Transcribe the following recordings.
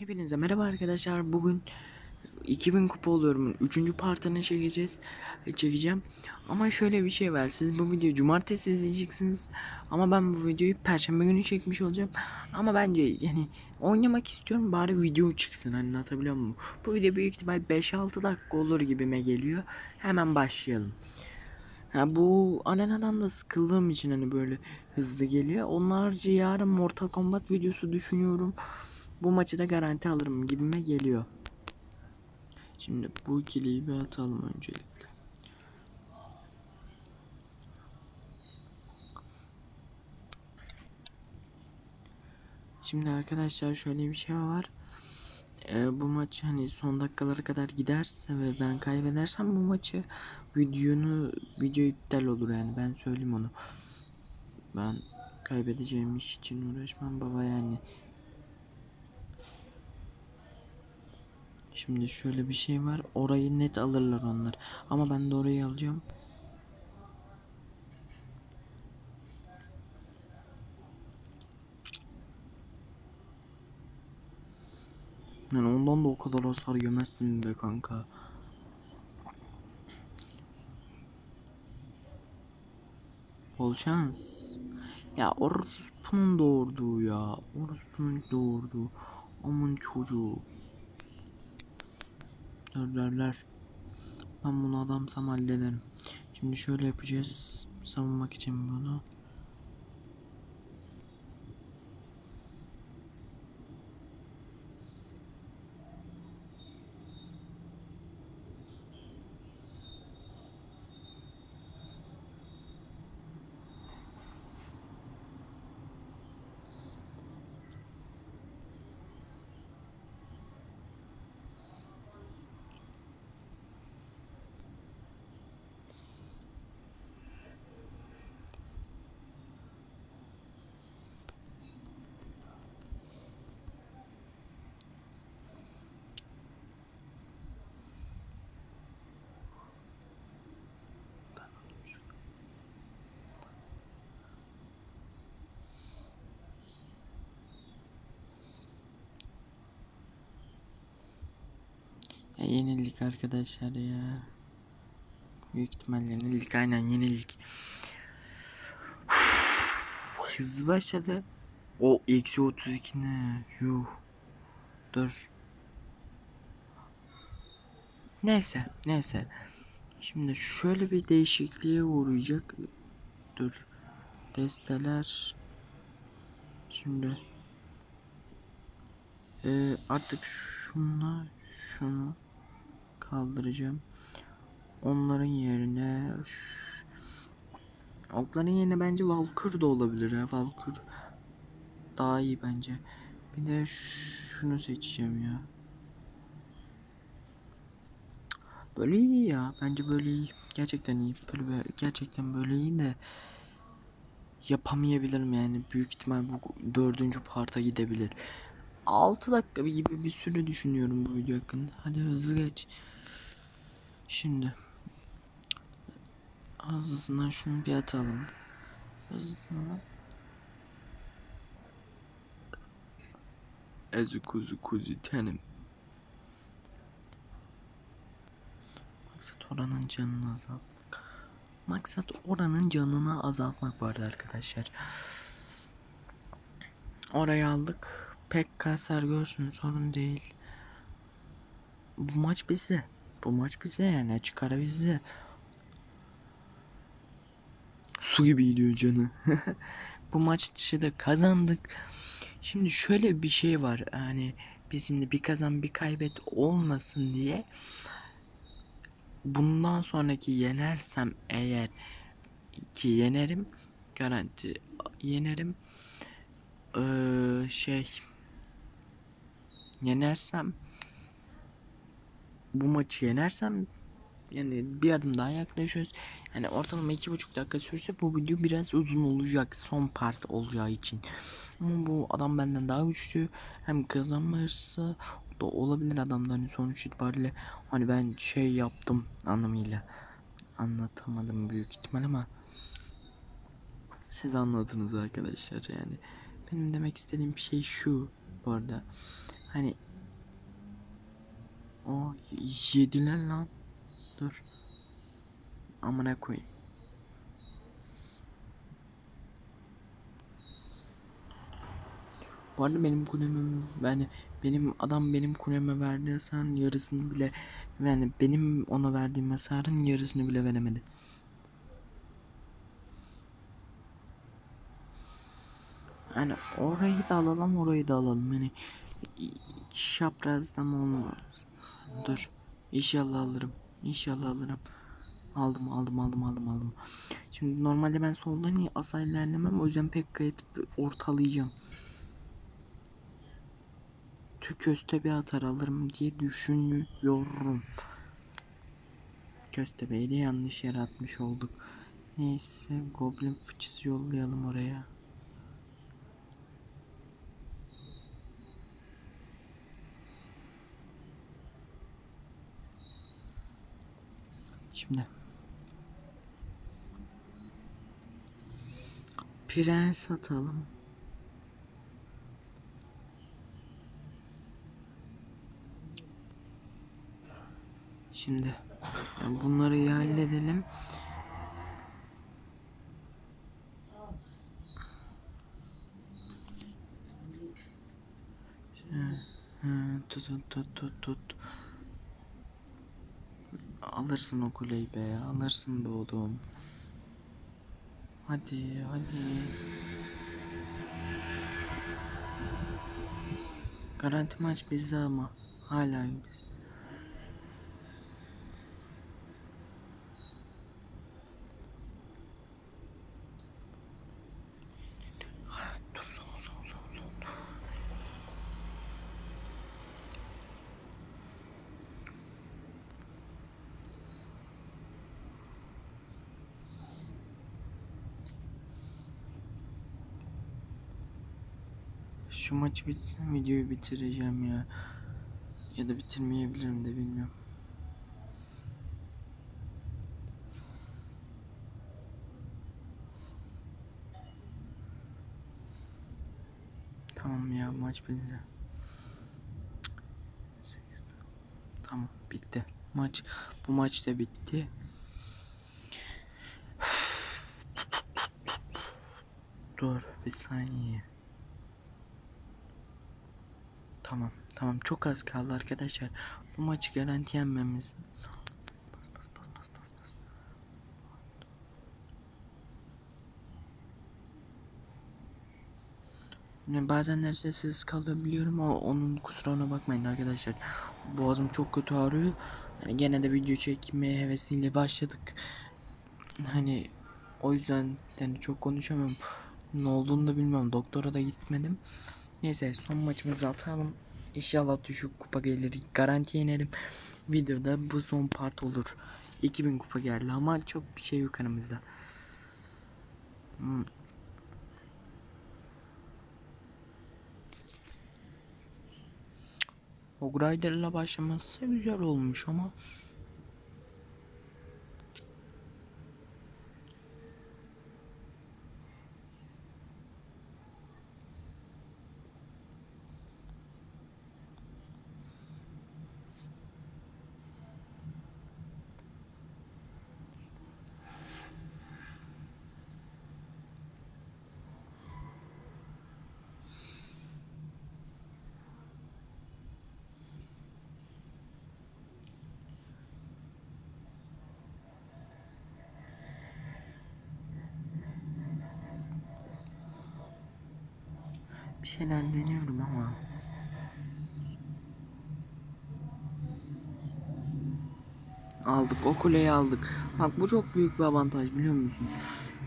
Hepinize merhaba arkadaşlar. Bugün 2000 kupa oluyorum. 3. partını çekeceğiz. Çekeceğim. Ama şöyle bir şey var. Siz bu videoyu cumartesi izleyeceksiniz. Ama ben bu videoyu perşembe günü çekmiş olacağım. Ama bence yani oynamak istiyorum. Bari video çıksın. Hani anlatabiliyor muyum? Bu video büyük ihtimal 5-6 dakika olur gibime geliyor. Hemen başlayalım. Ha, bu arenadan da sıkıldığım için hani böyle hızlı geliyor. Onlarca yarın Mortal Kombat videosu düşünüyorum. Bu maçı da garanti alırım gibime geliyor. Şimdi bu ikiliyi bir atalım öncelikle. Şimdi arkadaşlar şöyle bir şey var. Ee, bu maç hani son dakikalara kadar giderse ve ben kaybedersem bu maçı videonu video iptal olur yani ben söyleyeyim onu. Ben kaybedeceğim iş için uğraşmam baba yani. Şimdi şöyle bir şey var. Orayı net alırlar onlar. Ama ben de orayı alacağım. Yani ondan da o kadar hasar yemezsin be kanka. Bol şans. Ya orospunun doğurduğu ya. Orospunun doğurduğu. Aman çocuğu. Derlerler. Ben bunu adamsam hallederim. Şimdi şöyle yapacağız. Savunmak için bunu. Ya yenildik arkadaşlar ya. Büyük ihtimalle yenildik aynen yenildik. Hızlı başladı. O eksi 32 ne? Yuh. Dur. Neyse neyse. Şimdi şöyle bir değişikliğe uğrayacak. Dur. Desteler. Şimdi. Ee, artık şunla şunu kaldıracağım. Onların yerine okların yerine bence Valkür de olabilir ya. Valkür daha iyi bence. Bir de şunu seçeceğim ya. Böyle iyi ya. Bence böyle iyi. Gerçekten iyi. Böyle, böyle gerçekten böyle iyi de yapamayabilirim yani. Büyük ihtimal bu dördüncü parta gidebilir. 6 dakika gibi bir süre düşünüyorum bu video hakkında. Hadi hızlı geç. Şimdi hızlısından şunu bir atalım. Hızlısından. Ezi kuzu kuzu tenim. Maksat oranın canını azaltmak. Maksat oranın canını azaltmak arada arkadaşlar. Orayı aldık. Pek kasar görsün sorun değil. Bu maç bize. Bu maç bize yani açık ara bizde. Su gibi gidiyor canı. Bu maç dışı da kazandık. Şimdi şöyle bir şey var. Hani biz şimdi bir kazan bir kaybet olmasın diye bundan sonraki yenersem eğer ki yenerim garanti yenerim ee, şey yenersem bu maçı yenersem yani bir adım daha yaklaşıyoruz. Yani ortalama iki buçuk dakika sürse bu video biraz uzun olacak son part olacağı için. Ama bu adam benden daha güçlü. Hem kazanması da olabilir adamdan hani sonuç itibariyle hani ben şey yaptım anlamıyla anlatamadım büyük ihtimal ama siz anladınız arkadaşlar yani benim demek istediğim şey şu bu arada hani O yediler lan. Dur. Amına koyayım. Bu arada benim kulemi yani benim adam benim kuleme verdiği hasarın yarısını bile yani benim ona verdiğim hasarın yarısını bile veremedi. Yani orayı da alalım orayı da alalım yani şaprazdan olmaz. Dur. İnşallah alırım. İnşallah alırım. Aldım aldım aldım aldım aldım. Şimdi normalde ben soldan iyi asla ilerlemem o yüzden pek gayet ortalayacağım. köstebe atar alırım diye düşünüyorum. Köstebeği de yanlış yere atmış olduk. Neyse goblin fıçısı yollayalım oraya. Şimdi Prens atalım. Şimdi bunları halledelim. Tut tut tut tut tut. Alırsın o kuleyi be, alırsın be oğlum. Hadi, hadi. Garanti maç bizde ama hala biz. Dur son son son son. Şu maç bitsin videoyu bitireceğim ya. Ya da bitirmeyebilirim de bilmiyorum. Tamam ya maç bitti. Tamam bitti. Maç bu maç da bitti. Dur bir saniye. Tamam tamam çok az kaldı arkadaşlar. Bu maçı garanti yenmemiz. Bas. Yani bazen sessiz kalıyor biliyorum ama onun kusuruna bakmayın arkadaşlar. Boğazım çok kötü ağrıyor. Yani gene de video çekmeye hevesiyle başladık. Hani o yüzden yani çok konuşamıyorum. Ne olduğunu da bilmiyorum. Doktora da gitmedim. Neyse son maçımızı atalım. İnşallah düşük kupa gelir. Garanti yenerim. Videoda bu son part olur. 2000 kupa geldi ama çok bir şey yok aramızda. Hmm. O Grider'la başlaması güzel olmuş ama bir şeyler deniyorum ama aldık o kuleyi aldık. Bak bu çok büyük bir avantaj biliyor musun?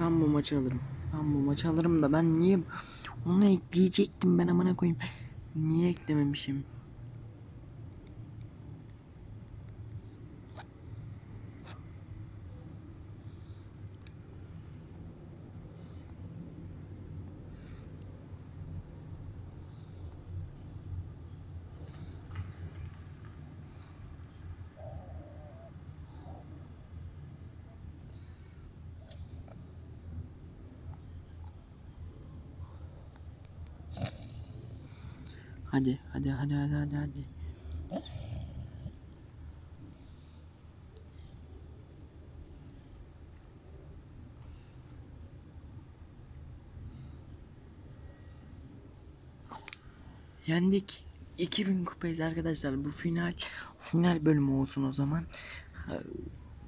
Ben bu maçı alırım. Ben bu maçı alırım da ben niye onu ekleyecektim ben amına koyayım. Niye eklememişim? Hadi hadi hadi hadi hadi hadi. Yendik. 2000 kupayız arkadaşlar. Bu final final bölümü olsun o zaman.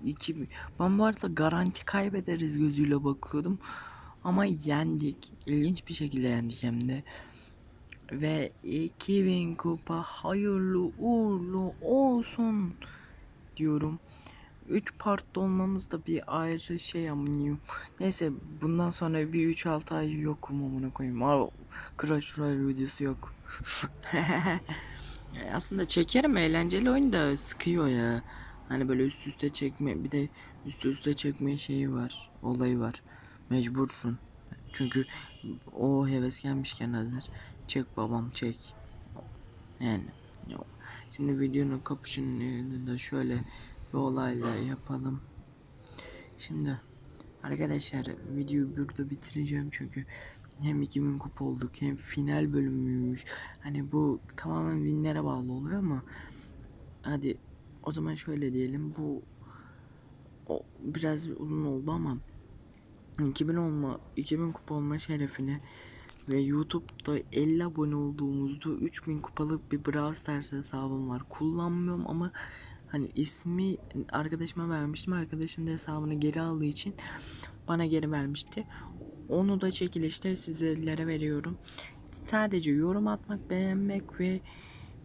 2000. Ben bu arada garanti kaybederiz gözüyle bakıyordum. Ama yendik. İlginç bir şekilde yendik hem de. Ve 2000 kupa hayırlı uğurlu olsun diyorum. 3 partta olmamız da bir ayrı şey amınıyım. Neyse bundan sonra bir 3-6 ay yokum amına koyayım. Aa, Crash Royale videosu yok. Aslında çekerim eğlenceli oyun da sıkıyor ya. Hani böyle üst üste çekme bir de üst üste çekme şeyi var. Olayı var. Mecbursun. Çünkü o heves gelmişken hazır. Çek babam çek. Yani. ya- Şimdi videonun kapışını da şöyle bir olayla yapalım. Şimdi arkadaşlar videoyu burada bitireceğim çünkü hem 2000 kupa olduk hem final bölümüymüş. Hani bu tamamen winlere bağlı oluyor ama hadi o zaman şöyle diyelim bu o biraz uzun oldu ama 2000 olma 2000 kupa olma şerefine ve YouTube'da 50 abone olduğumuzda 3000 kupalık bir Brawl Stars hesabım var. Kullanmıyorum ama hani ismi arkadaşıma vermiştim. Arkadaşım da hesabını geri aldığı için bana geri vermişti. Onu da çekilişte sizlere veriyorum. Sadece yorum atmak, beğenmek ve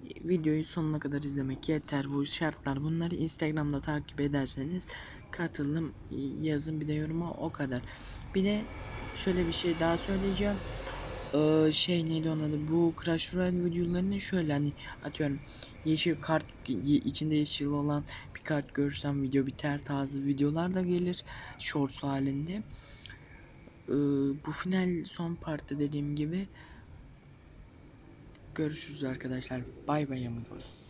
videoyu sonuna kadar izlemek yeter. Bu şartlar bunları Instagram'da takip ederseniz katılım yazın bir de yoruma o kadar. Bir de şöyle bir şey daha söyleyeceğim. Ee, şey neydi onun adı bu Crash Royale videolarını şöyle hani atıyorum yeşil kart içinde yeşil olan bir kart görsem video biter tarzı videolar da gelir shorts halinde. Ee, bu final son parti dediğim gibi görüşürüz arkadaşlar. Bay bay amigos.